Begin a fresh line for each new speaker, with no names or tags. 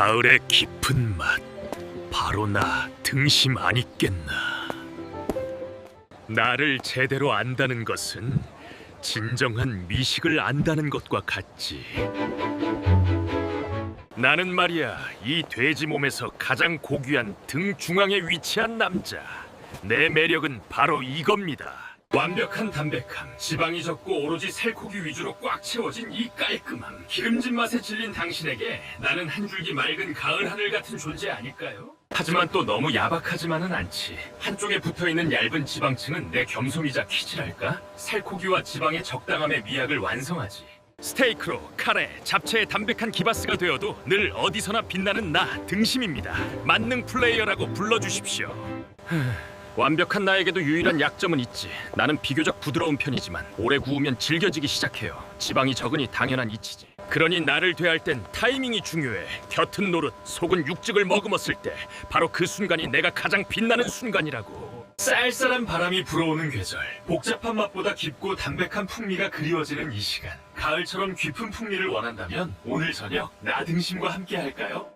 가을의 깊은 맛. 바로 나 등심 아니겠나. 나를 제대로 안다는 것은 진정한 미식을 안다는 것과 같지. 나는 말이야 이 돼지 몸에서 가장 고귀한 등 중앙에 위치한 남자. 내 매력은 바로 이겁니다 완벽한 담백함, 지방이 적고 오로지 살코기 위주로 꽉 채워진 이 깔끔함, 기름진 맛에 질린 당신에게 나는 한 줄기 맑은 가을 하늘 같은 존재 아닐까요? 하지만 또 너무 야박하지만은 않지. 한쪽에 붙어있는 얇은 지방층은 내 겸손이자 키질할까? 살코기와 지방의 적당함의 미학을 완성하지. 스테이크로, 카레, 잡채의 담백한 기바스가 되어도 늘 어디서나 빛나는 나 등심입니다. 만능 플레이어라고 불러주십시오. 완벽한 나에게도 유일한 약점은 있지. 나는 비교적 부드러운 편이지만 오래 구우면 질겨지기 시작해요. 지방이 적으니 당연한 이치지. 그러니 나를 대할 땐 타이밍이 중요해. 곁은 노릇, 속은 육즙을 머금었을 때 바로 그 순간이 내가 가장 빛나는 순간이라고. 쌀쌀한 바람이 불어오는 계절. 복잡한 맛보다 깊고 담백한 풍미가 그리워지는 이 시간. 가을처럼 깊은 풍미를 원한다면 오늘 저녁 나 등심과 함께 할까요?